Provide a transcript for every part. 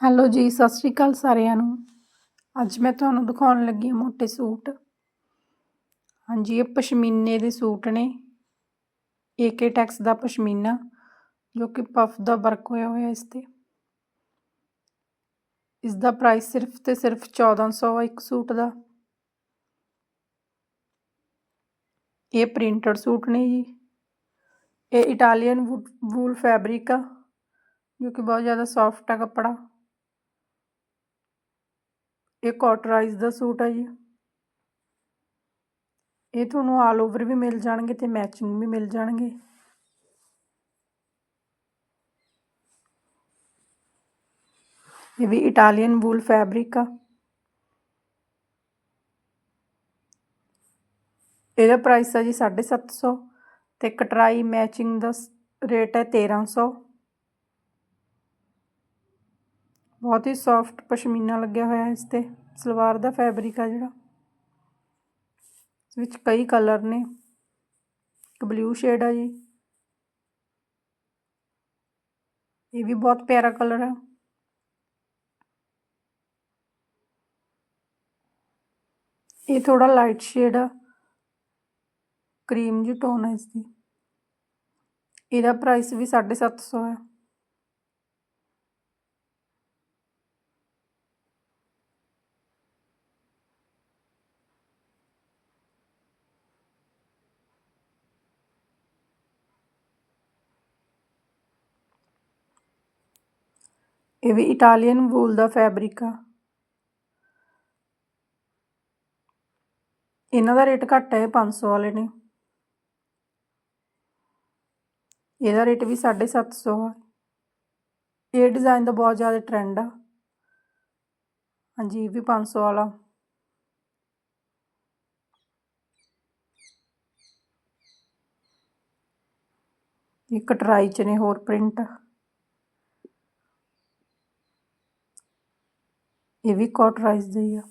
Hello ਜੀ, ਸਤਿ ਸ਼੍ਰੀ ਅਕਾਲ ਸਾਰਿਆਂ ਨੂੰ। ਅੱਜ ਮੈਂ ਤੁਹਾਨੂੰ ਦਿਖਾਉਣ ਲੱਗੀ ਹਾਂ ਮੋٹے ਸੂਟ। ਹਾਂਜੀ, ਇਹ ਪਸ਼ਮੀਨੇ ਦੇ ਸੂਟ ਨੇ। ਏਕੇ ਟੈਕਸ ਦਾ ਪਸ਼ਮੀਨਾ, ਜੋ ਕਿ ਪਫ ਦਾ ਵਰਕ ਹੋਇਆ ਹੋਇਆ ਇਸ ਤੇ। ਇਸ ਦਾ ਪ੍ਰਾਈਸ ਸਿਰਫ ਤੇ ਸਿਰਫ 1400 ਆ ਇੱਕ ਸੂਟ ਦਾ। ਇਹ ਪ੍ਰਿੰਟਡ ਸੂਟ ਨੇ ਜੀ। ਇਹ ਇਟਾਲੀਅਨ ਵੂਲ ਫੈਬਰਿਕ ਆ, ਜੋ ਕਿ ਬਹੁਤ ਜ਼ਿਆਦਾ ਸੌਫਟ ਆ ਕੱਪੜਾ। ਇਹ ਕਾਟਰਾਈਜ਼ ਦਾ ਸੂਟ ਆ ਜੀ। ਇਹ ਤੁਹਾਨੂੰ ਆਲ ਓਵਰ ਵੀ ਮਿਲ ਜਾਣਗੇ ਤੇ ਮੈਚਿੰਗ ਵੀ ਮਿਲ ਜਾਣਗੇ। ਇਹ ਵੀ ਇਟਾਲੀਅਨ ਵੂਲ ਫੈਬਰਿਕ ਆ। ਇਹਦਾ ਪ੍ਰਾਈਸ ਆ ਜੀ 750 ਤੇ ਕਟਰਾਈ ਮੈਚਿੰਗ ਦਾ ਰੇਟ ਹੈ 1300 ਬਹੁਤ ਹੀ ਸੌਫਟ ਪਸ਼ਮੀਨਾ ਲੱਗਿਆ ਹੋਇਆ ਇਸ ਤੇ, ਸਲਵਾਰ ਦਾ ਫੈਬਰਿਕ ਆ ਜਿਹੜਾ। ਇਸ ਵਿੱਚ ਕਈ ਕਲਰ ਨੇ। ਇੱਕ ਬਲੂ ਸ਼ੇਡ ਆ ਜੀ। ਇਹ ਵੀ ਬਹੁਤ ਪਿਆਰਾ ਕਲਰ ਹੈ ਇਹ ਥੋੜਾ ਲਾਈਟ ਸ਼ੇਡ ਆ। ਕਰੀਮ ਜੀ ਟੋਨ ਹੈ ਇਸ ਦੀ। ਇਹਦਾ ਪ੍ਰਾਈਸ ਵੀ 750 ਹੈ ਇਹ ਵੀ ਇਟਾਲੀਅਨ ਵੂਲ ਦਾ ਫੈਬਰਿਕ ਆ। ਇਹਨਾਂ ਦਾ ਰੇਟ ਘੱਟ ਹੈ 500 ਵਾਲੇ ਨੇ। ਇਹਦਾ ਰੇਟ ਵੀ 750 ਆ। ਇਹ ਡਿਜ਼ਾਈਨ ਦਾ ਬਹੁਤ ਜ਼ਿਆਦਾ ਟ੍ਰੈਂਡ ਆ। ਹਾਂਜੀ, ਇਹ ਵੀ 500 ਵਾਲਾ। ਇਹ ਕਟਰਾਈ ਚ ਨੇ ਹੋਰ ਪ੍ਰਿੰਟ। ਇਹ ਵੀ ਕੋਟਰਾਈਜ਼ ਦਾ ਹੀ ਆ।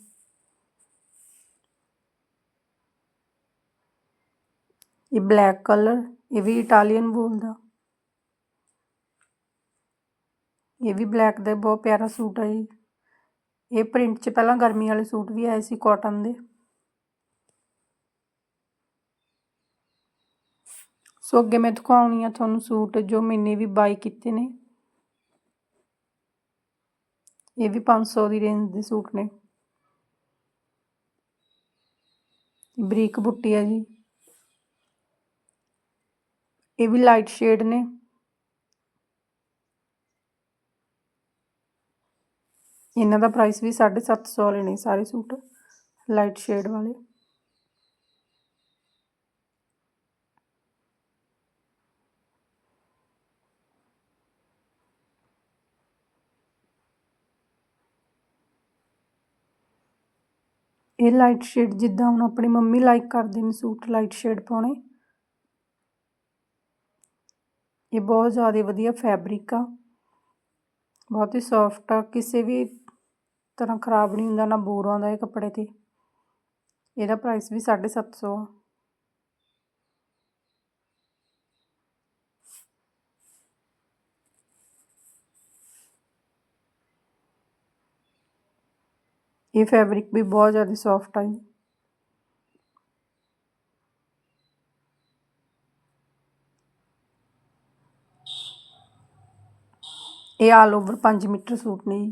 ਇਹ ਬਲੈਕ ਕਲਰ ਇਹ ਵੀ ਇਟਾਲੀਅਨ ਵੂਲ ਦਾ। ਇਹ ਵੀ ਬਲੈਕ ਦਾ ਬਹੁਤ ਪਿਆਰਾ ਸੂਟ ਹੈ ਜੀ। ਇਹ ਪ੍ਰਿੰਟ 'ਚ ਪਹਿਲਾਂ ਗਰਮੀ ਵਾਲੇ ਸੂਟ ਵੀ ਆਏ ਸੀ ਕਾਟਨ ਦੇ। ਸੋ ਅੱਗੇ ਮੈਂ ਦਿਖਾਉਣੀ ਆ ਤੁਹਾਨੂੰ ਸੂਟ ਜੋ ਮੈਨੇ ਵੀ ਬਾਈ ਕੀਤੇ ਨੇ। ਇਹ ਵੀ 500 ਦੀ ਰੇਂਜ ਦੇ ਸੂਟ ਨੇ। ਬਰੀਕ ਬੁੱਟੀ ਹੈ ਜੀ। ਇਹ ਵੀ ਲਾਈਟ ਸ਼ੇਡ ਨੇ। ਇਹਨਾਂ ਦਾ ਪ੍ਰਾਈਸ ਵੀ 750 ਵਾਲੇ ਨੇ ਸਾਰੇ ਸੂਟ ਲਾਈਟ ਸ਼ੇਡ ਵਾਲੇ। ਇਹ ਲਾਈਟ ਸ਼ੇਡ ਜਿੱਦਾਂ ਹੁਣ ਆਪਣੀ ਮੰਮੀ ਲਾਈਕ ਕਰਦੇ ਨੇ ਸੂਟ ਲਾਈਟ ਸ਼ੇਡ ਪਾਉਣੇ। ਇਹ ਬਹੁਤ ਜ਼ਿਆਦਾ ਵਧੀਆ ਫੈਬਰਿਕ ਆ। ਬਹੁਤ ਹੀ ਸੌਫਟ ਆ, ਕਿਸੇ ਵੀ ਤਰ੍ਹਾਂ ਖਰਾਬ ਨਹੀਂ ਹੁੰਦਾ ਨਾ ਬੋਰ ਆਉਂਦਾ ਇਹ ਕੱਪੜੇ ਤੇ। ਇਹਦਾ ਪ੍ਰਾਈਸ ਵੀ 750 ਆ। ਇਹ ਫੈਬਰਿਕ ਵੀ ਬਹੁਤ ਜ਼ਿਆਦਾ ਸੌਫਟ ਆ ਇਹ ਆਲ ਓਵਰ 5 ਮੀਟਰ ਸੂਟ ਨੇ ਜੀ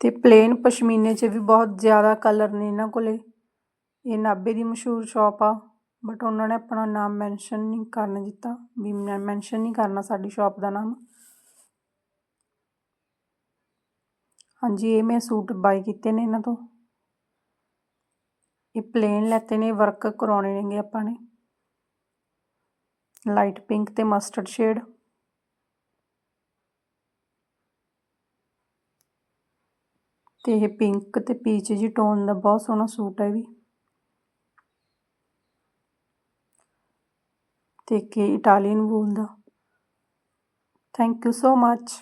ਤੇ ਪਲੇਨ ਪਸ਼ਮੀਨੇ 'ਚ ਵੀ ਬਹੁਤ ਜ਼ਿਆਦਾ ਕਲਰ ਨੇ ਇਹਨਾਂ ਕੋਲੇ ਇਹ ਨਾਭੇ ਦੀ ਮਸ਼ਹੂਰ ਸ਼ੋਪ ਆ ਬਟ ਉਹਨਾਂ ਨੇ ਆਪਣਾ ਨਾਮ ਮੈਂਸ਼ਨ ਨਹੀਂ ਕਰਨ ਦਿੱਤਾ, ਵੀ ਮੈਂਸ਼ਨ ਨਹੀਂ ਕਰਨਾ ਸਾਡੀ ਸ਼ਾਪ ਦਾ ਨਾਮ। ਹਾਂਜੀ, ਇਹ ਮੈਂ ਸੂਟ ਬਾਈ ਕੀਤੇ ਨੇ ਇਹਨਾਂ ਤੋਂ। ਇਹ ਪਲੇਨ ਲੈਤੇ ਨੇ ਵਰਕ ਕਰਾਉਣੇ ਨੇਗੇ ਆਪਾਂ ਨੇ। ਲਾਈਟ ਪਿੰਕ ਤੇ ਮਸਟਰਡ ਸ਼ੇਡ ਤੇ ਇਹ ਪਿੰਕ ਤੇ ਪੀਚ ਜੀ ਟੋਨ ਦਾ ਬਹੁਤ ਸੋਹਣਾ ਸੂਟ ਹੈ ਵੀ। ਅਤੇ ਕਿ ਇਟਾਲੀਅਨ ਬੋਲਦਾ। Thank you so much